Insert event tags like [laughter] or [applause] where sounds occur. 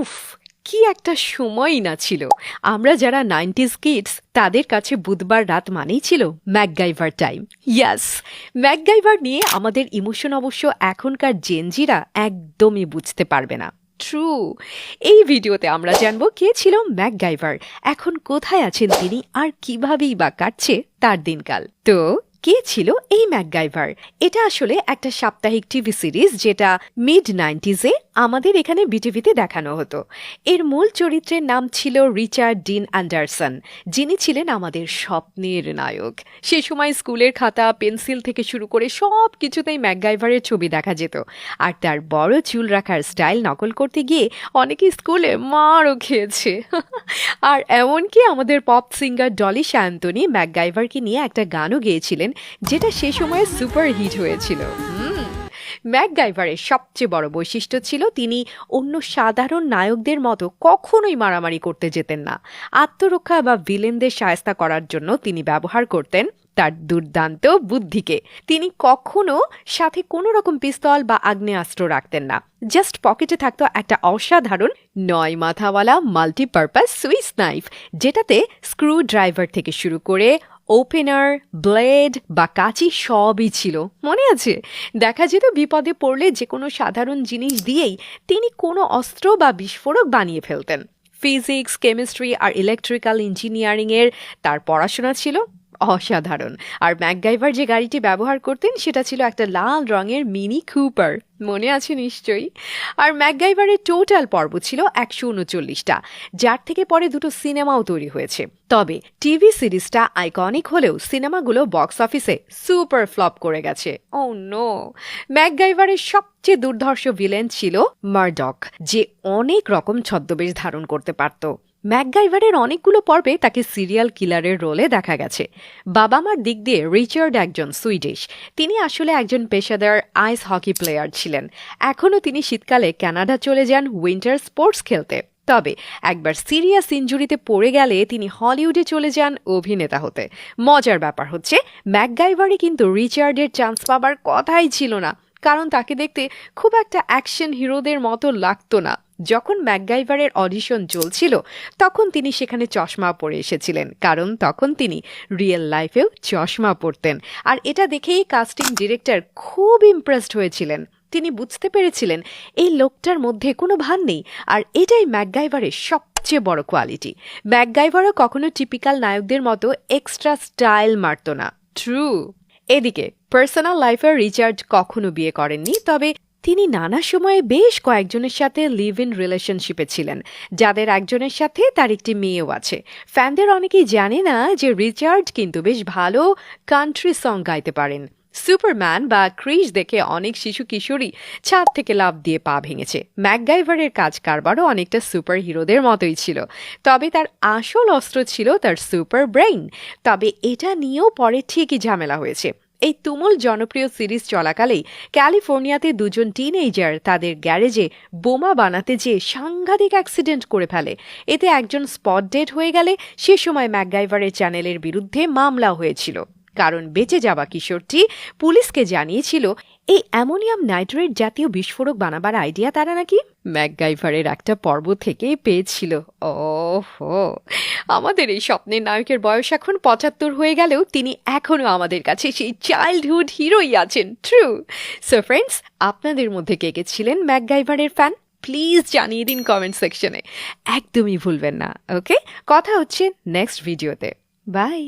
উফ, কি একটা সময়ই না ছিল। আমরা যারা নাইনটিস কিডস, তাদের কাছে বুধবার রাত মানেই ছিল ম্যাকগাইভার টাইম। ইয়াস, ম্যাকগাইভার নিয়ে আমাদের ইমোশন অবশ্য এখনকার জেনজিরা একদমই বুঝতে পারবে না। ট্রু, এই ভিডিওতে আমরা জানব কে ছিল ম্যাকগাইভার, এখন কোথায় আছেন তিনি, আর কিভাবেই বা কাটছে তার দিনকাল। তো কে ছিল এই ম্যাকগাইভার? এটা আসলে একটা সাপ্তাহিক টিভি সিরিজ যেটা মিড নাইনটিজে আমাদের এখানে বিটিভিতে দেখানো হতো। এর মূল চরিত্রের নাম ছিল রিচার্ড ডিন অ্যান্ডারসন, যিনি ছিলেন আমাদের স্বপ্নের নায়ক। সে সময় স্কুলের খাতা, পেন্সিল থেকে শুরু করে সব কিছুতেই ম্যাকগাইভারের ছবি দেখা যেত। আর তার বড় চুল রাখার স্টাইল নকল করতে গিয়ে অনেকে স্কুলে মারও খেয়েছে। [laughs] আর এমনকি আমাদের পপ সিঙ্গার ডলি শান্তনি ম্যাকগাইভারকে নিয়ে একটা গানও গেয়েছিলেন, যেটা সে সময়ে সুপার হিট হয়েছিল। ম্যাকগাইভারের সবচেয়ে বড় বৈশিষ্ট্য ছিল তিনি অন্য সাধারণ নায়কদের মতো কখনোই মারামারি করতে যেতেন না। আত্মরক্ষা বা ভিলেনদের সায়স্তা করার জন্য তিনি ব্যবহার করতেন। তার দুর্দান্ত বুদ্ধিকে। তিনি কখনো সাথে কোনো রকম পিস্তল বা আগ্নেয়াস্ত্র রাখতেন না। জাস্ট পকেটে থাকত একটা অসাধারণ নয় মাথাওয়ালা মাল্টিপারপাস সুইস নাইফ, যেটাতে স্ক্রু ড্রাইভার থেকে শুরু করে ওপেনার, ব্লেড বা কাঁচি সবই ছিল। মনে আছে? দেখা যেত বিপদে পড়লে যে কোনো সাধারণ জিনিস দিয়েই তিনি কোনো অস্ত্র বা বিস্ফোরক বানিয়ে ফেলতেন। ফিজিক্স, কেমিস্ট্রি আর ইলেকট্রিক্যাল ইঞ্জিনিয়ারিংয়ের তার পড়াশোনা ছিল। অসাধারণ। আর ম্যাকগাইভার যে গাড়িটি ব্যবহার করতেন, সেটা ছিল একটা লাল রঙের মিনি কুপার। মনে আছে নিশ্চয়ই? আর ম্যাকগাইভারের টোটাল পর্ব ছিল একশো উনচল্লিশটা, যার থেকে পরে দুটো সিনেমাও তৈরি হয়েছে। তবে টিভি সিরিজটা আইকনিক হলেও সিনেমাগুলো বক্স অফিসে সুপার ফ্লপ করে গেছে। ও নো! ম্যাকগাইভারের সবচেয়ে দুর্ধর্ষ ভিলেন ছিল মার্ডক, যে অনেক রকম ছদ্মবেশ ধারণ করতে পারত। ম্যাকগাইভারের অনেকগুলো পর্বে তাকে সিরিয়াল কিলারের রোলে দেখা গেছে। বাবা মার দিক দিয়ে রিচার্ড একজন সুইডিশ। তিনি আসলে একজন পেশাদার আইস হকি প্লেয়ার ছিলেন। এখনও তিনি শীতকালে কানাডা চলে যান উইন্টার স্পোর্টস খেলতে। তবে একবার সিরিয়াস ইঞ্জুরিতে পড়ে গেলে তিনি হলিউডে চলে যান অভিনেতা হতে। মজার ব্যাপার হচ্ছে, ম্যাকগাইভারে কিন্তু রিচার্ডের চান্স পাবার কথাই ছিল না। কারণ তাকে দেখতে খুব একটা অ্যাকশন হিরোদের মতো লাগতো না। যখন ম্যাকগাইভারের অডিশন চলছিল, তখন তিনি সেখানে চশমা পরে এসেছিলেন, কারণ তখন তিনি রিয়েল লাইফেও চশমা পরতেন। আর এটা দেখেই কাস্টিং ডিরেক্টর খুব ইমপ্রেসড হয়েছিলেন। তিনি বুঝতে পেরেছিলেন, এই লোকটার মধ্যে কোনো ভান নেই, আর এটাই ম্যাকগাইভারের সবচেয়ে বড় কোয়ালিটি। ম্যাকগাইভারও কখনো টিপিক্যাল নায়কদের মতো এক্সট্রা স্টাইল মারত না। ট্রু। এদিকে, পার্সোনাল লাইফে রিচার্ড কখনো বিয়ে করেননি, তবে তিনি নানা সময়ে বেশ কয়েকজনের সাথে লিভ ইন রিলেশনশিপে ছিলেন, যাদের একজনের সাথে তার একটি মেয়েও আছে। ফ্যানদের অনেকেই জানে না যে রিচার্ড কিন্তু বেশ ভালো কান্ট্রি সং গাইতে পারেন। সুপারম্যান বা ক্রিস দেখে অনেক শিশু কিশোরী ছাদ থেকে লাভ দিয়ে পা ভেঙেছে। ম্যাকগাইভারের কাজ কারবারও অনেকটা সুপার হিরোদের মতোই ছিল। তবে তার আসল অস্ত্র ছিল তার সুপার ব্রেইন। তবে এটা নিয়েও পরে ঠিকই ঝামেলা হয়েছে। এই তুমুল জনপ্রিয় সিরিজ চলাকালেই ক্যালিফোর্নিয়াতে দুজন টিনেজার তাদের গ্যারেজে বোমা বানাতে যেয়ে সাংঘাতিক অ্যাক্সিডেন্ট করে ফেলে। এতে একজন স্পট ডেড হয়ে গেলে সে সময় ম্যাকগাইভারের চ্যানেলের বিরুদ্ধে মামলা হয়েছিল। কারণ বেঁচে যাওয়া কিশোরটি পুলিশকে জানিয়েছিল, এই অ্যামোনিয়াম নাইট্রেট জাতীয় বিস্ফোরক বানাবার আইডিয়া তারা নাকি? ম্যাকগাইভারের একটা পর্ব থেকেই পেয়েছিল। ওহো, আমাদের এই স্বপ্নের নায়কের বয়স এখন পঁচাত্তর হয়ে গেলেও তিনি এখনও আমাদের কাছে সেই চাইল্ডহুড হিরোই আছেন। ট্রু সো ফ্রেন্ডস আপনাদের মধ্যে কে কে ছিলেন ম্যাকগাইভারের ফ্যান প্লিজ জানিয়ে দিন কমেন্ট সেকশনে একদমই ভুলবেন না ওকে কথা হচ্ছে নেক্সট ভিডিওতে বাই